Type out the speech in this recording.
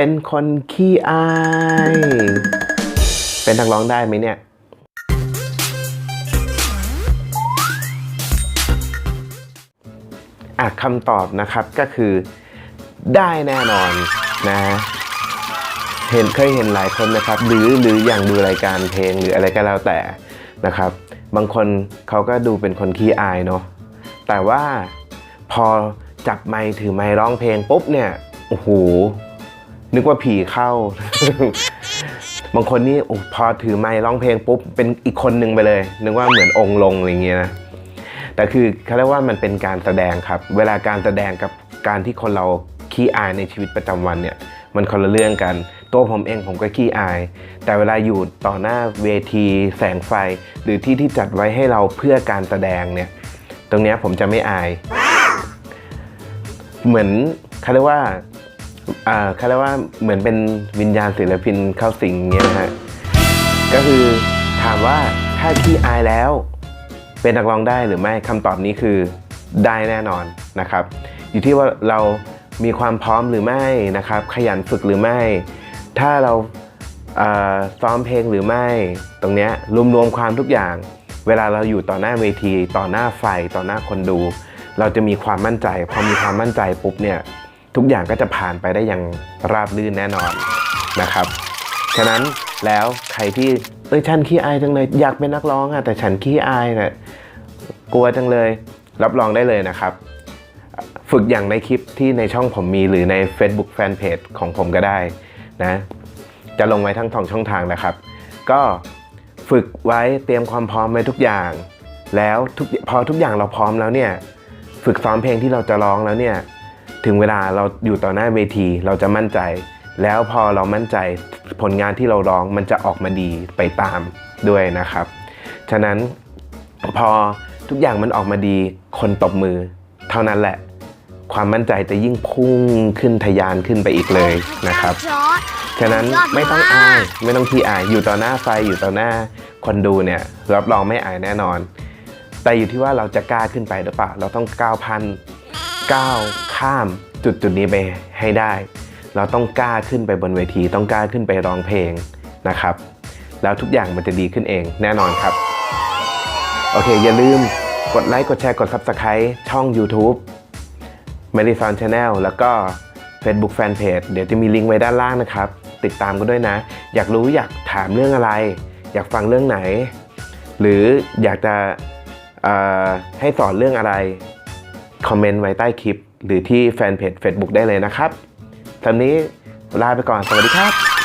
เป็นคนขี้อาย เป็นนักร้องได้ไหมเนี่ย อะคำตอบนะครับก็คือได้แน่นอนนะ เห็นเคยเห็นหลายคนนะครับ หรือหรืออย่างดูรายการเพลงหรืออะไรก็แล้วแต่นะครับ บางคนเขาก็ดูเป็นคนขี้อายเนาะแต่ว่าพอจับไมค์ถือไมค์ร้องเพลงปุ๊บเนี่ยโอ้โห นึกว่าผีเข้า บางคนนี่พอถือไมค์ร้องเพลงปุ๊บ เป็นอีกคนหนึ่งไปเลย นึกว่าเหมือนองค์ลงอะไรเงี้ยนะแต่คือเขาเรียกว่ามันเป็นการแสดงครับ เวลาการแสดงกับการที่คนเราขี้อายในชีวิตประจำวันเนี่ย มันคนละเรื่องกัน ตัวผมเองผมก็ขี้อาย แต่เวลาอยู่ต่อหน้าเวที แสงไฟ หรือที่ที่จัดไว้ให้เราเพื่อการแสดงเนี่ย ตรงนี้ผมจะไม่อาย เหมือนเขาเรียกว่า อ่าเขาเรียกว่าเหมือนเป็นวิญญาณศิลปินเข้าสิงเงี้ยนะฮะก็คือถามว่าถ้าขี้อายแล้ว เป็นนักร้องได้หรือไม่คำตอบนี้คือได้แน่นอนนะครับ อยู่ที่ว่าเรามีความพร้อมหรือไม่นะครับ ขยันฝึกหรือไม่ ถ้าเราเซ้อมเพลงหรือไม่ ตรงนี้ยรวมๆความทุกอย่าง เวลาเราอยู่ต่อหน้าเวที ต่อหน้าไฟ ต่อหน้าคนดู เราจะมีความมั่นใจ พอมีความมั่นใจปุ๊บเนี่ย ทุกอย่างก็จะผ่านไปได้อย่างราบรื่นแน่นอนนะครับ ฉะนั้นแล้วใครที่เอ้ยฉันขี้อายจังเลยอยากเป็นนักร้องอะแต่ฉันขี้อายเนี่ยกลัวจังเลย รับรองได้เลยนะครับ ฝึกอย่างในคลิปที่ในช่องผมมีหรือใน Facebook Fanpage ของผมก็ได้นะ จะลงไว้ทั้งสองช่องทางนะครับ ก็ฝึกไว้เตรียมความพร้อมไว้ทุกอย่าง แล้วทุกพอทุกอย่างเราพร้อมแล้วเนี่ย ฝึกซ้อมเพลงที่เราจะร้องแล้วเนี่ย ถึงเวลาเราอยู่ต่อหน้าเวทีเราจะมั่นใจ แล้วพอเรามั่นใจผลงานที่เราร้องมันจะออกมาดีไปตามด้วยนะครับ ฉะนั้นพอทุกอย่างมันออกมาดีคนตบมือ เท่านั้นแหละ ความมั่นใจจะยิ่งพุ่งขึ้นทะยานขึ้นไปอีกเลยนะครับ ฉะนั้นไม่ต้องอายไม่ต้องขี้อายอยู่ต่อหน้าไฟอยู่ต่อหน้าคนดูเนี่ยรับรองไม่อายแน่นอน แต่อยู่ที่ว่าเราจะกล้าขึ้นไปหรือเปล่า เราต้องก้าวพัน ก้าวข้ามจุดจุดนี้ไปให้ได้ เราต้องกล้าขึ้นไปบนเวที ต้องกล้าขึ้นไปร้องเพลงนะครับ แล้วทุกอย่างมันจะดีขึ้นเองแน่นอนครับ โอเค อย่าลืมกดไลค์กดแชร์กด Subscribe ช่อง YouTube m e l i s o n Channel แล้วก็ Facebook Fanpage เดี๋ยวจะมีลิงก์ไว้ด้านล่างนะครับ ติดตามกันด้วยนะ อยากรู้อยากถามเรื่องอะไร อยากฟังเรื่องไหน หรืออยากจะให้สอนเรื่องอะไร คอมเมนต์ไว้ใต้คลิป หรือที่แฟนเพจ Facebook ได้เลยนะครับตอนนี้ลาไปก่อน สวัสดีครับ